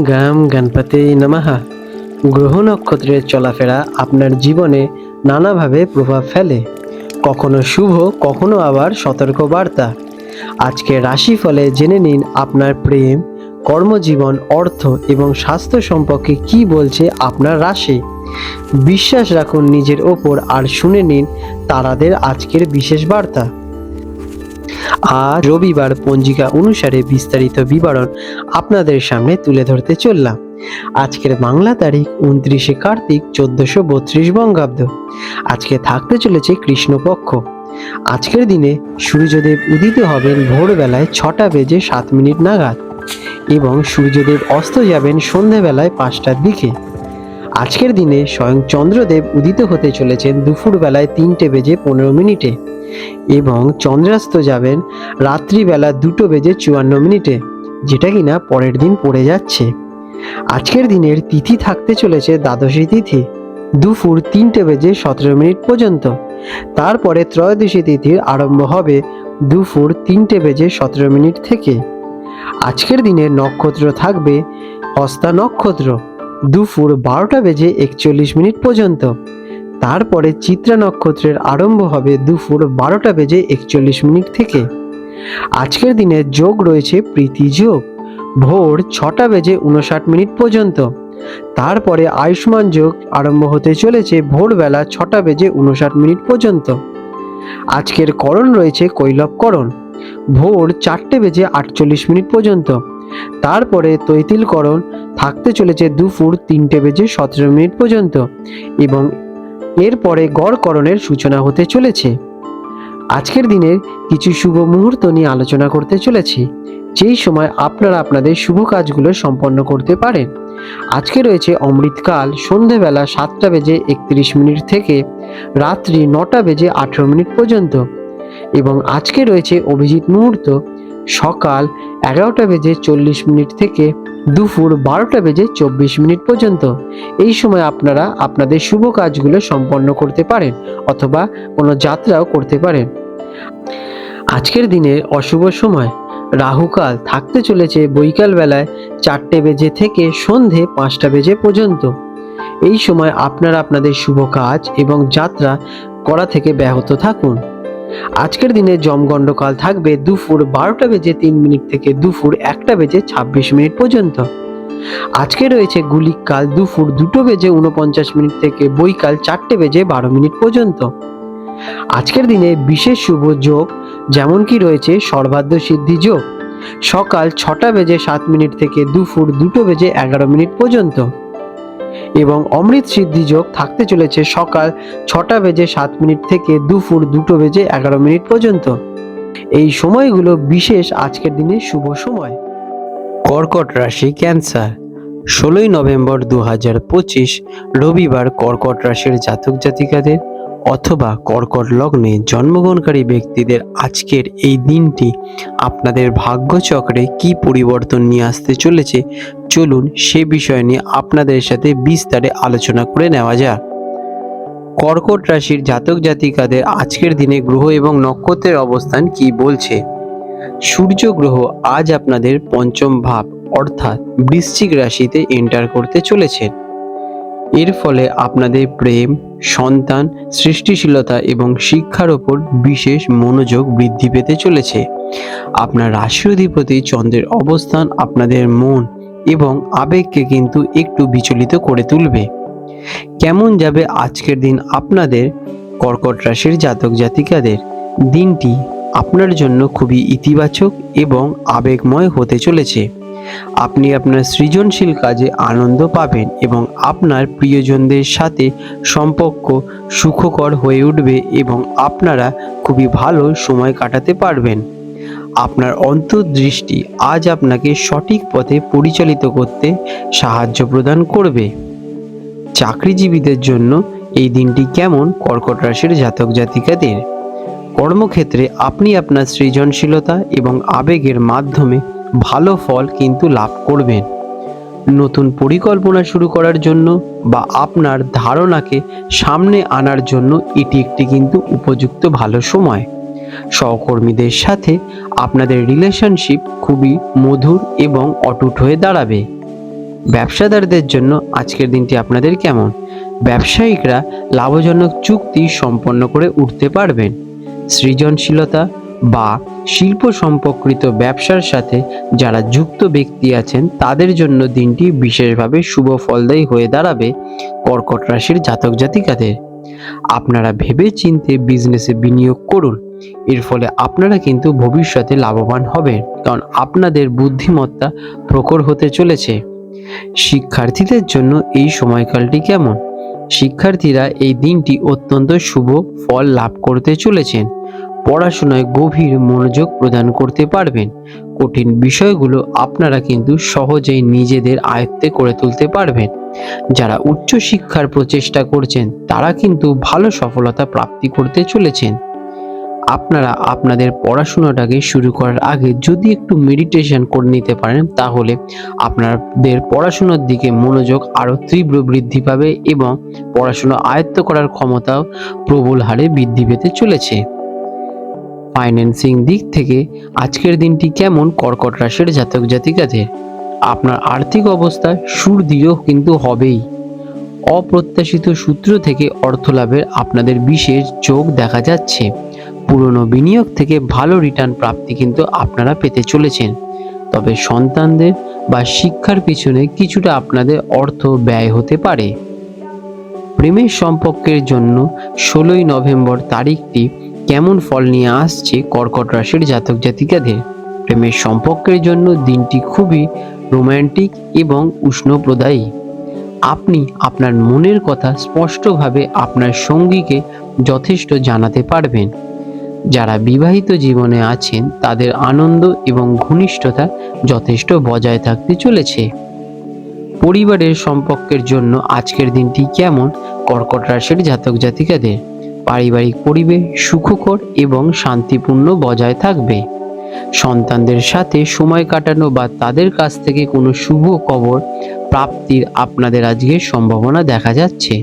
গাম গণপতি নমাহা গ্রহ নক্ষত্রের চলাফেরা আপনার জীবনে নানাভাবে প্রভাব ফেলে। কখনো শুভ, কখনো আবার সতর্ক বার্তা আজকে রাশিফলে জেনে নিন আপনার প্রেম, কর্মজীবন, অর্থ এবং স্বাস্থ্য সম্পর্কে কি বলছে আপনার রাশি। বিশ্বাস রাখুন নিজের ওপর আর শুনে নিন তারাদের আজকের বিশেষ বার্তা। আজ রবিবার পঞ্জিকা অনুসারে বিস্তারিত বিবরণ আপনাদের সামনে তুলে ধরতে চললাম। আজকের বাংলা তারিখ উনত্রিশে কার্তিক চোদ্দশো বত্রিশ বঙ্গাব্দ। আজকে থাকতে চলেছে কৃষ্ণপক্ষ। আজকের দিনে সূর্যদেব উদিত হবেন ভোরবেলায় ছটা বেজে সাত মিনিট নাগাদ এবং সূর্যদেব অস্ত যাবেন সন্ধেবেলায় পাঁচটার দিকে। আজকের দিনে স্বয়ং চন্দ্রদেব উদিত হতে চলেছেন দুপুরবেলায় তিনটে বেজে পনেরো মিনিটে এবং চন্দ্রাস্ত যাবেন রাত্রিবেলা দুটো বেজে চুয়ান্ন মিনিটে, যেটা কিনা পরের দিন পড়ে যাচ্ছে। আজকের দিনের তিথি থাকতে চলেছে দ্বাদশী তিথি, দুপুর তিনটে বেজে সতেরো মিনিট পর্যন্ত। তারপরে ত্রয়োদশী তিথির আরম্ভ হবে দুপুর তিনটে বেজে সতেরো মিনিট থেকে। আজকের দিনের নক্ষত্র থাকবে হস্তা নক্ষত্র। দুপুর বারোটা বেজে একচল্লিশ মিনিট পর্যন্ত। তারপরে চিত্রা নক্ষত্রের আরম্ভ হবে দুপুর বারোটা বেজে একচল্লিশ মিনিট থেকে। আজকের দিনে যোগ রয়েছে প্রীতি যোগ। ভোর ছটা বেজে উনষাট মিনিট পর্যন্ত। তারপরে আয়ুষ্মান যোগ আরম্ভ হতে চলেছে ভোরবেলা ছটা বেজে উনষাট মিনিট পর্যন্ত। আজকের করণ রয়েছে কৈলবকরণ ভোর চারটে বেজে আটচল্লিশ মিনিট পর্যন্ত। তারপরে তৈতিলকরণ থাকতে চলেছে দুপুর তিনটে বেজে সতেরো মিনিট পর্যন্ত এবং এরপরে গড়করণের সূচনা হতে চলেছে। আজকের দিনের কিছু শুভ মুহূর্ত নিয়ে আলোচনা করতে চলেছি। যেই সময় আপনারা আপনাদের শুভ কাজগুলো সম্পন্ন করতে পারেন। আজকে রয়েছে অমৃতকাল, সন্ধেবেলা সাতটা বেজে একত্রিশ মিনিট থেকে রাত্রি নটা বেজে আঠেরো মিনিট পর্যন্ত এবং আজকে রয়েছে অভিজিৎ মুহূর্ত সকাল এগারোটা বেজে চল্লিশ মিনিট থেকে দুপুর বারোটা বেজে চব্বিশ মিনিট পর্যন্ত। এই সময় আপনারা আপনাদের শুভ কাজগুলো সম্পন্ন করতে পারেন অথবা কোনো যাত্রাও করতে পারেন। আজকের দিনের অশুভ সময়। রাহুকাল থাকতে চলেছে বৈকাল বেলায় চারটে বেজে থেকে সন্ধে পাঁচটা বেজে পর্যন্ত। এই সময় আপনারা আপনাদের শুভ কাজ এবং যাত্রা করা থেকে ব্যাহত থাকুন। আজকের দিনে জমগণ্ডকাল থাকবে দুপুর বারোটা বেজে তিন মিনিট থেকে দুপুর একটা বেজে ছাব্বিশ মিনিট পর্যন্ত। আজকে রয়েছে গুলিক কাল দুপুর দুটো বেজে উনপঞ্চাশ মিনিট থেকে বৈকাল চারটে বেজে বারো মিনিট পর্যন্ত। আজকের দিনে বিশেষ শুভ যোগ যেমন কি রয়েছে সর্বাধ্য সিদ্ধি যোগ। সকাল ছটা বেজে সাত মিনিট থেকে দুপুর দুটো বেজে এগারো মিনিট পর্যন্ত। এবং অমৃত সিদ্ধি যোগ থাকতে চলেছে সকাল ছটা বেজে সাত মিনিট থেকে দুপুর দুটো বেজে এগারো মিনিট পর্যন্ত। এই সময়গুলো বিশেষ আজকের দিনে শুভ সময়। কর্কট রাশি ক্যান্সার। ষোলোই নভেম্বর দু হাজার পঁচিশ রবিবার কর্কট রাশির জাতক জাতিকাদের অথবা কর্কট লগ্নে জন্মগ্রহণকারী ব্যক্তিদের আজকের এই দিনটি আপনাদের ভাগ্যচক্রে কি পরিবর্তন নিয়ে আসতে চলেছে, চলুন সে বিষয় নিয়ে আপনাদের সাথে বিস্তারে আলোচনা করে নেওয়া যাক। কর্কট রাশির জাতক জাতিকাদের আজকের দিনে গ্রহ এবং নক্ষত্রের অবস্থান কি বলছে? সূর্য গ্রহ আজ আপনাদের পঞ্চম ভাব, অর্থাৎ বৃশ্চিক রাশিতে এন্টার করতে চলেছেন। এর ফলে আপনাদের প্রেম, সন্তান, সৃষ্টিশীলতা এবং শিক্ষার ওপর বিশেষ মনোযোগ বৃদ্ধি পেতে চলেছে। আপনার রাশি অধিপতি চন্দ্রের অবস্থান আপনাদের মন এবং আবেগকে কিন্তু একটু বিচলিত করে তুলবে। কেমন যাবে আজকের দিন আপনাদের? কর্কট রাশির জাতক জাতিকাদের, দিনটি আপনার জন্য খুবই ইতিবাচক এবং আবেগময় হতে চলেছে। আপনি আপনার সৃজনশীল কাজে আনন্দ পাবেন এবং আপনার প্রিয়জনদের সাথে সম্পর্ক সুখকর হয়ে উঠবে এবং আপনারা খুবই ভালো সময় কাটাতে পারবেন। আপনার অন্তর্দৃষ্টি আজ আপনাকে সঠিক পথে পরিচালিত করতে সাহায্য প্রদান করবে। চাকরিজীবীদের জন্য এই দিনটি কেমন কর্কট রাশির জাতক জাতিকাদের? কর্মক্ষেত্রে আপনি আপনার সৃজনশীলতা এবং আবেগের মাধ্যমে ভালো ফল কিন্তু লাভ করবেন। নতুন পরিকল্পনা শুরু করার জন্য বা আপনার ধারণাকে সামনে আনার জন্য এটি একটি কিন্তু উপযুক্ত ভালো সময়। সহকর্মীদের সাথে আপনাদের রিলেশনশিপ খুবই মধুর এবং অটুট হয়ে দাঁড়াবে। ব্যবসাদারদের জন্য আজকের দিনটি আপনাদের কেমন? ব্যবসায়িকরা লাভজনক চুক্তি সম্পন্ন করে উঠতে পারবেন। সৃজনশীলতা বা শিল্প সম্পর্কিত ব্যবসার সাথে যারা যুক্ত ব্যক্তি আছেন, তাদের জন্য দিনটি বিশেষভাবে শুভ ফলদায়ী হয়ে দাঁড়াবে কর্কট রাশির জাতক জাতিকাদের। আপনারা ভেবে চিনতে বিজনেসে বিনিয়োগ করুন। এর ফলে আপনারা কিন্তু ভবিষ্যতে লাভবান হবেন, কারণ আপনাদের বুদ্ধিমত্তা প্রখর হতে চলেছে। শিক্ষার্থীদের জন্য এই সময়কালটি কেমন? শিক্ষার্থীরা এই দিনটি অত্যন্ত শুভ ফল লাভ করতে চলেছেন। পড়াশোনায় গভীর মনোযোগ প্রদান করতে পারবেন। কঠিন বিষয়গুলো আপনারা কিন্তু সহজেই নিজেদের আয়ত্তে করে তুলতে পারবেন। যারা উচ্চ শিক্ষার প্রচেষ্টা করছেন, তারা কিন্তু ভালো সফলতা প্রাপ্তি করতে চলেছেন। আপনারা আপনাদের পড়াশোনাটাকে শুরু করার আগে যদি একটু মেডিটেশন করে নিতে পারেন, তাহলে আপনাদের পড়াশোনার দিকে মনোযোগ আরও তীব্র বৃদ্ধি পাবে এবং পড়াশোনা আয়ত্ত করার ক্ষমতাও প্রবল হারে বৃদ্ধি পেতে চলেছে। ফাইন্যান্সিং দিক থেকে আজকের দিনটি কেমন কর্কট রাশির জাতক জাতিকাদের? আপনার আর্থিক অবস্থা সুদৃঢ় কিন্তু হবেই। অপ্রত্যাশিত সূত্র থেকে অর্থ লাভের আপনাদের বিশেষ যোগ দেখা যাচ্ছে। পুরনো বিনিয়োগ থেকে ভালো রিটার্ন প্রাপ্তি কিন্তু আপনারা পেতে চলেছেন। তবে সন্তানদের বা শিক্ষার পিছনে কিছুটা আপনাদের অর্থ ব্যয় হতে পারে। প্রেমের সম্পর্কের জন্য ষোলোই নভেম্বর তারিখটি কেমন ফল নিয়ে আসছে কর্কট রাশির জাতক জাতিকাদের? প্রেমের সম্পর্কের জন্য দিনটি খুবই রোম্যান্টিক এবং উষ্ণপ্রদায়ী। আপনি আপনার মনের কথা স্পষ্টভাবে আপনার সঙ্গীকে যথেষ্ট জানাতে পারবেন। যারা বিবাহিত জীবনে আছেন, তাদের আনন্দ এবং ঘনিষ্ঠতা যথেষ্ট বজায় থাকতে চলেছে। পরিবারের সম্পর্কের জন্য আজকের দিনটি কেমন কর্কট রাশির জাতক জাতিকাদের? পারিবারিক পরিবেশ সুখকর এবং শান্তিপূর্ণ বজায় থাকবে। সন্তানদের সাথে সময় কাটানো বা তাদের কাছ থেকে কোনো শুভ খবর প্রাপ্তির আপনাদের আজকে সম্ভাবনা দেখা যাচ্ছে।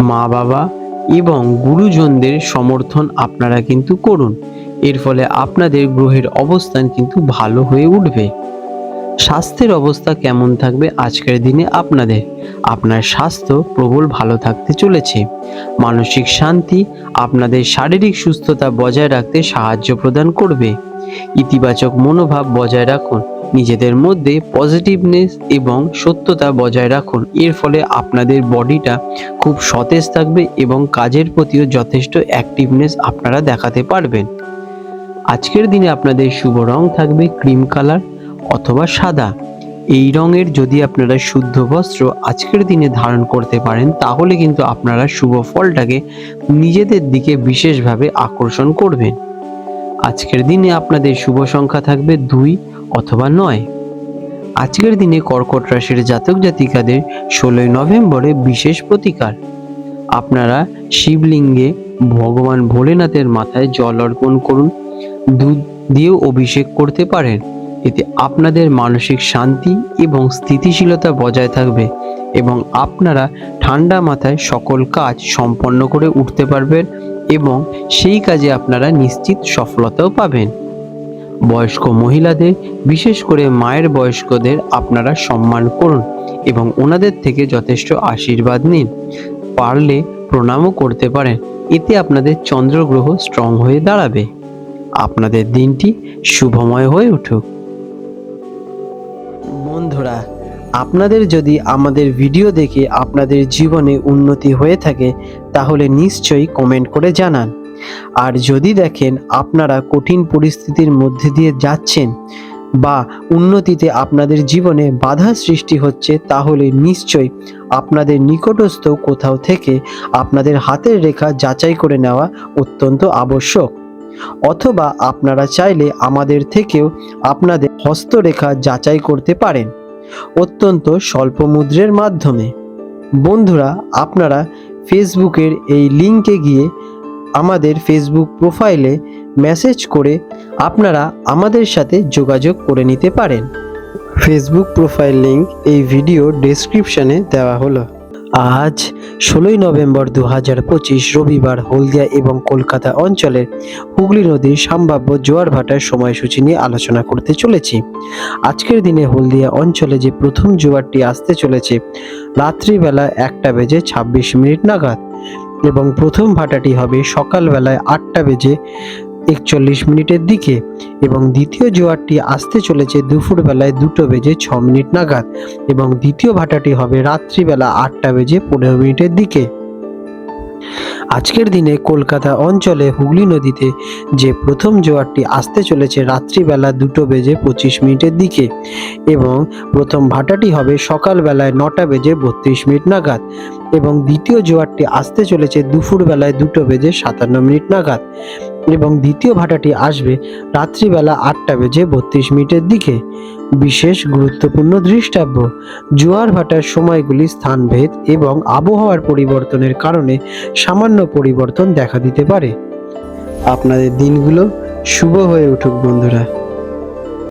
মা বাবা এবং গুরুজনদের সমর্থন আপনারা কিন্তু করুন। এর ফলে আপনাদের গ্রহের অবস্থান কিন্তু ভালো হয়ে উঠবে। স্বাস্থ্যের অবস্থা কেমন থাকবে আজকের দিনে আপনাদের? আপনার স্বাস্থ্য প্রবল ভালো থাকতে চলেছে। মানসিক শান্তি আপনাদের শারীরিক সুস্থতা বজায় রাখতে সাহায্য প্রদান করবে। ইতিবাচক মনোভাব বজায় রাখুন, নিজেদের মধ্যে পজিটিভনেস এবং সত্যতা বজায় রাখুন। এর ফলে আপনাদের বডিটা খুব সতেজ থাকবে এবং কাজের প্রতিও যথেষ্ট অ্যাক্টিভনেস আপনারা দেখাতে পারবেন। আজকের দিনে আপনাদের শুভ রং থাকবে ক্রিম কালার অথবা সাদা। এই রঙের যদি আপনারা শুদ্ধ বস্ত্র আজকের দিনে ধারণ করতে পারেন, তাহলে কিন্তু আপনারা শুভ ফলটাকে নিজেদের দিকে বিশেষভাবে আকর্ষণ করবেন। আজকের দিনে আপনাদের শুভ সংখ্যা থাকবে দুই অথবা নয়। আজকের দিনে কর্কট রাশির জাতক জাতিকাদের ষোলোই নভেম্বরে বিশেষ প্রতিকার। আপনারা শিবলিঙ্গে ভগবান ভোলেনাথের মাথায় জল অর্পণ করুন, দুধ দিয়েও অভিষেক করতে পারেন। এতে আপনাদের মানসিক শান্তি এবং স্থিতিশীলতা বজায় থাকবে এবং আপনারা ঠান্ডা মাথায় সকল কাজ সম্পন্ন করে উঠতে পারবেন এবং সেই কাজে আপনারা নিশ্চিত সফলতাও পাবেন। বয়স্ক মহিলাদের, বিশেষ করে মায়ের বয়স্কদের আপনারা সম্মান করুন এবং ওনাদের থেকে যথেষ্ট আশীর্বাদ নিন। পারলে প্রণামও করতে পারেন, এতে আপনাদের চন্দ্রগ্রহ স্ট্রং হয়ে দাঁড়াবে। আপনাদের দিনটি শুভময় হয়ে উঠুক। বন্ধুরা, আপনাদের যদি আমাদের ভিডিও দেখে আপনাদের জীবনে উন্নতি হয়ে থাকে, তাহলে নিশ্চয়ই কমেন্ট করে জানান। আর যদি দেখেন আপনারা কঠিন পরিস্থিতির মধ্যে দিয়ে যাচ্ছেন বা উন্নতিতে আপনাদের জীবনে বাধা সৃষ্টি হচ্ছে, তাহলে নিশ্চয়ই আপনাদের নিকটস্থ কোথাও থেকে আপনাদের হাতের রেখা যাচাই করে নেওয়া অত্যন্ত আবশ্যক। অথবা আপনারা চাইলে আমাদের থেকেও আপনাদের হস্তরেখা যাচাই করতে পারেন। অত্যন্ত স্বল্প মুদ্রের মাধ্যমে। বন্ধুরা, আপনারা ফেসবুকের এই লিঙ্কে গিয়ে আমাদের ফেসবুক প্রোফাইলে মেসেজ করে আপনারা আমাদের সাথে যোগাযোগ করে নিতে পারেন। ফেসবুক প্রোফাইল লিঙ্ক এই ভিডিও ডেসক্রিপশানে দেওয়া হলো। আজ ষোলোই নভেম্বর দু হাজার পঁচিশ রবিবার হলদিয়া এবং কলকাতা অঞ্চলের হুগলি নদীর সম্ভাব্য জোয়ার ভাটার সময়সূচি নিয়ে আলোচনা করতে চলেছি। আজকের দিনে হলদিয়া অঞ্চলে যে প্রথম জোয়ারটি আসতে চলেছে, রাত্রিবেলা একটা বেজে ছাব্বিশ মিনিট নাগাদ এবং প্রথম ভাটাটি হবে সকালবেলায় আটটা বেজে একচল্লিশ মিনিটের দিকে এবং দ্বিতীয় জোয়ারটি আসতে চলেছে দুপুরবেলায় দুটো বেজে ছ মিনিট নাগাদ এবং দ্বিতীয় ভাটাটি হবে রাত্রিবেলা আটটা বেজে পনেরো মিনিটের দিকে। আজকের দিনে কলকাতা অঞ্চলে হুগলি নদীতে যে প্রথম জোয়ারটি আসতে চলেছে রাত্রিবেলা দুটো বেজে পঁচিশ মিনিটের দিকে এবং প্রথম ভাটাটি হবে সকালবেলায় নটা বেজে বত্রিশ মিনিট নাগাদ এবং দ্বিতীয় জোয়ারটি আসতে চলেছে দুপুরবেলায় দুটো বেজে সাতান্ন মিনিট নাগাদ। এবং দ্বিতীয় ভাটাটি আসবে রাত্রিবেলা আটটা বেজে বত্রিশ মিনিটের দিকে। বিশেষ গুরুত্বপূর্ণ দৃষ্টাব্য, জোয়ার ভাটার সময়গুলি স্থানভেদ এবং আবহাওয়ার পরিবর্তনের কারণে সামান্য পরিবর্তন দেখা দিতে পারে। আপনাদের দিনগুলো শুভ হয়ে উঠুক, বন্ধুরা।